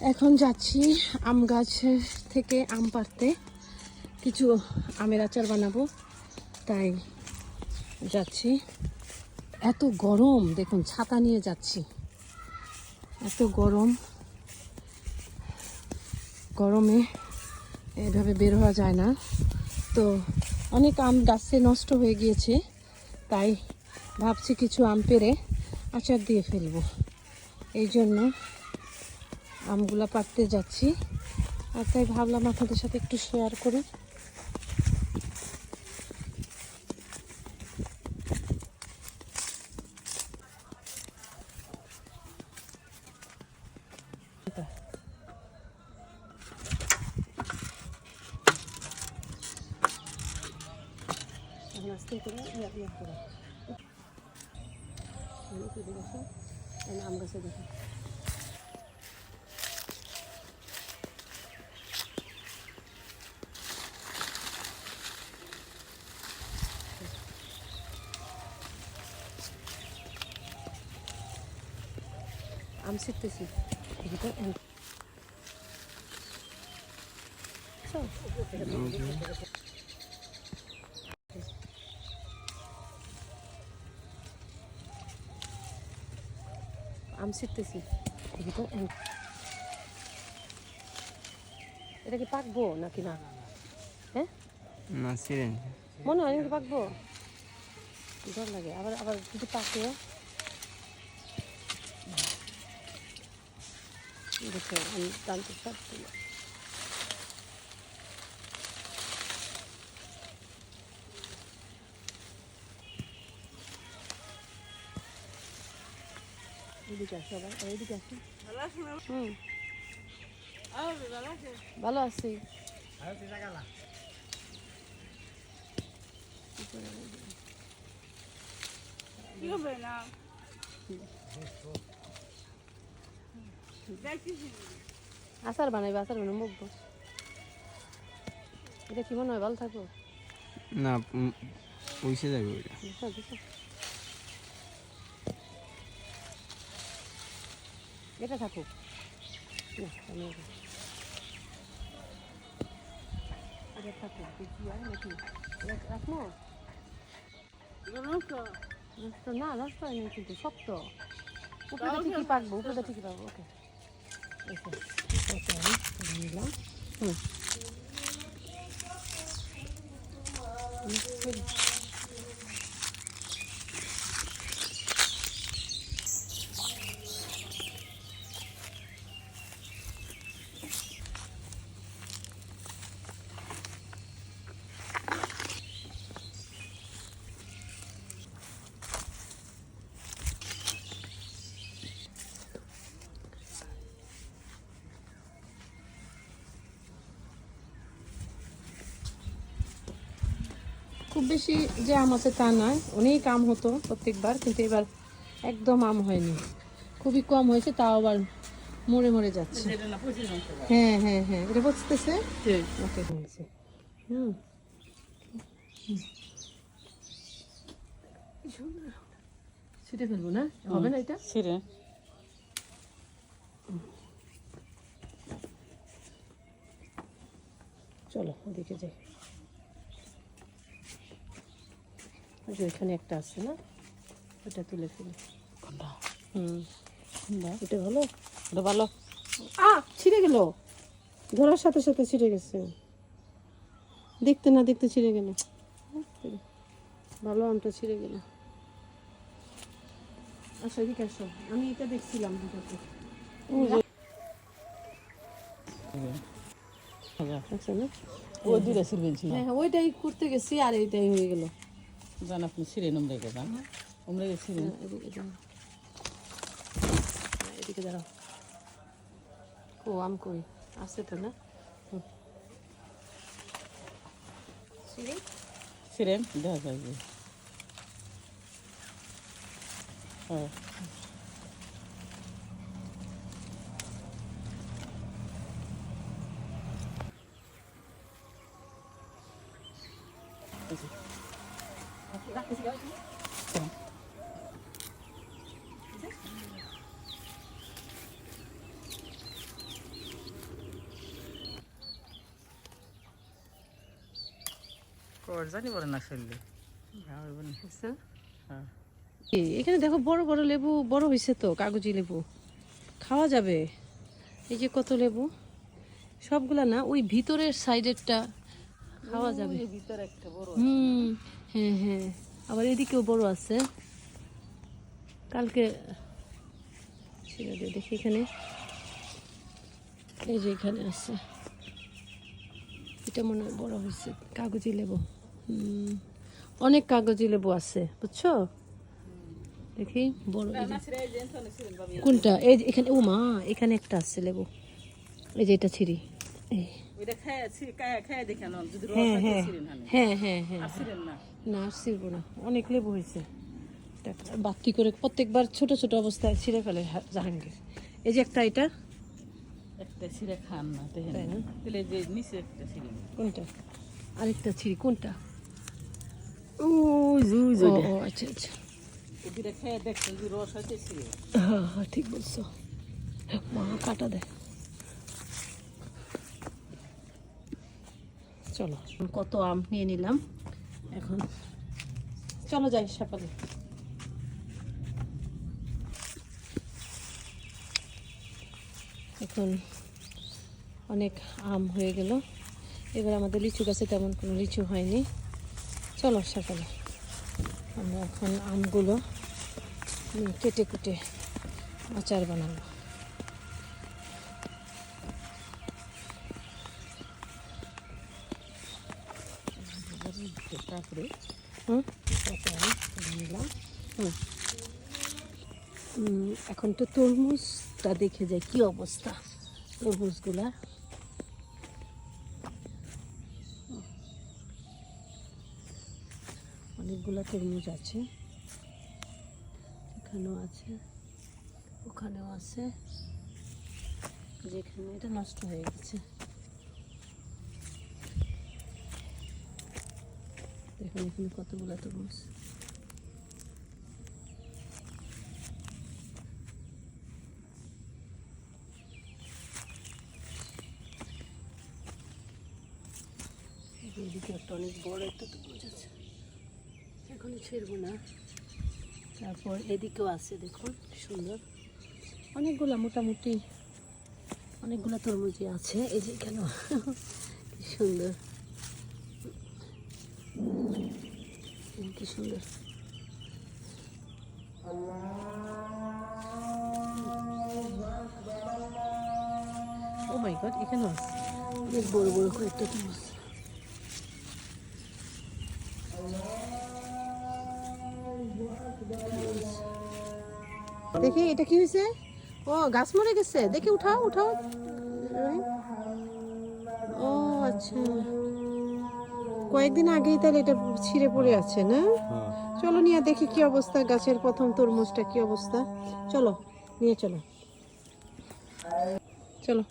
এখন যাচ্ছি আম গাছ থেকে আম পাড়তে। কিছু আমের আচার বানাবো, তাই যাচ্ছি। এত গরম, দেখুন, ছাতা নিয়ে যাচ্ছি। এত গরম। গরমে এভাবে বের হওয়া যায় না। তো অনেক আম গাছে নষ্ট হয়ে গিয়েছে, তাই ভাবছি কিছু আম পেরে আচার দিয়ে ফেলব। এই জন্য আমগুলা পাড়তে যাচ্ছি। আর তাই ভাবলাম আপনাদের সাথে একটু শেয়ার করি। আম গাছে দেখি আম শিখতেছি আম শিখতেছি এটা কি পাকবো নাকি না? হ্যাঁ? না সিরেন মনে হয় নাকি পাকবো ডর লাগে। আবার আবার যদি পাকে দেখো আমি টানতে পারছি না এইদিকে আসো আবার এইদিকে আসো হুম ভালো আছি আচার বানাইবে আচার বানাবো মুখবো এটা কি মনে হয় ভালো থাকব? না পয়সা যাবে ওইটা এটা। থাকুক এটা থাকুক দেখি আর নাকি? রাখব? না নষ্ট হয়নি কিন্তু শক্ত। উপরে ঠিকই পাকবো উপরে ঠিকই পাকবো ওকে। ওকে খুব বেশি যে আম আছে তা নয়। অনেক আম হতো প্রত্যেকবার কিন্তু এবার একদম আম হয়নি। খুবই কম হয়েছে তাও আবার মরে মরে যাচ্ছে। হ্যাঁ হ্যাঁ হ্যাঁ। এটা বুঝতেছে ওকে হয়েছে। হুম। ছিটে ফেলব না? হবে না এটা? চলো ওদিকে যাই ওই যে ওইখানে একটা আছে না? ওটা তুলে ফেলি। কোনটা? হুম। এটা ভালো? ওটা ভালো। আ ছিঁড়ে গেল। ধরার সাথে সাথে ছিঁড়ে গেছে। দেখতে না দেখতে ছিঁড়ে গেল। ভালো আমটা ছিঁড়ে গেল। আচ্ছা এদিকে আসো। আমি এটা দেখছিলাম দুটোতে। আচ্ছা ছিঁড়বেন ছিল হ্যাঁ ওইটাই করতে গেছি আর এইটাই হয়ে গেল। জান আপনি ছিঁড়ে নম্রে গেছেন উমরে ছিঁড়ে এদিকে দাঁড়াও হ্যাঁ, এদিকে দাঁড়াও। ও আম কই? আছে তো না। ছিঁড়ি? দেখা যায় যে হ্যাঁ। এখানে দেখো বড় বড় লেবু বড় হয়েছে তো কাগজি লেবু। খাওয়া যাবে। এই যে কত লেবু? সবগুলা না ওই ভিতরের সাইডেরটা খাওয়া যাবে। হুম হ্যাঁ হ্যাঁ। আবার এদিকেও বড় আছে। কালকে ছেড়ে দে দেখি এখানে। এই যে এখানে আছে। এটা মনে হয় বড় হয়েছে। কাগজি লেবু। হুম অনেক কাগজি লেবু আছে বুঝছ? দেখি বড় কোনটা? এই যে এখানে ও মা এখানে একটা আছে লেবু। এই যে এটা ছিঁড়ি। এই। ওইটা খায় ছি- খায় খায় দেখে যদি হ্যাঁ হ্যাঁ। হ্যাঁ হ্যাঁ হ্যাঁ। না। না ছিড়ব না। অনেক লেবু হয়েছে। দেখ, বাতি করে প্রত্যেকবার ছোট ছোট অবস্থায় ছিঁড়ে ফেলে জাহাঙ্গীর। এই যে একটা এটা। একটা ছিঁড়ে খান না তাই না? তাহলে যে নিচে একটা ছিলেন কোনটা? আরেকটা ছিঁড়ি কোনটা? জুই ও ও, আচ্ছা আচ্ছা। ওদিকে খেয়ে যে রস আছে ছিঁড়ে। হ্যাঁ হ্যাঁ ঠিক বলছো। মা কাটা দেয় চলো। কত আম নিয়ে নিলাম। এখন চলো যাই সকালে এখন অনেক আম হয়ে গেল। এবার আমাদের লিচু গাছে তেমন কোনো লিচু হয়নি। চলো সকালে আমরা এখন আমগুলো কেটে কুটে আচার বানাবো। তারপরে এখন তো তরমুজটা দেখে যায় কি অবস্থা তরমুজগুলা। অনেকগুলা তরমুজ আছে। এখানেও আছে ওখানেও আছে। যেখানে এটা নষ্ট হয়ে গেছে। দেখুন এখানে কতগুলো তরমুজ। এদিকে একটা অনেক বড় একটা তরমুজ আছে। ছেড়বো না। তারপর এদিকেও আছে, দেখুন সুন্দর। অনেকগুলা মোটামুটি অনেকগুলা তরমুজই আছে। এই যে এখানেও, কি সুন্দর। কি সুন্দর। ও মাই গড এখানেও আছে বড় তরমুজ দেখি, এটা কি হয়েছে? ও, গাছ মরে গেছে। দেখি, উঠাও উঠাও। ও আচ্ছা। কয়েকদিন আগেই তাহলে এটা ছিঁড়ে পড়ে আছে না? চলো নিয়ে দেখি কি অবস্থা গাছের প্রথম তরমুজটা কি অবস্থা। চলো নিয়ে চলো। চলো।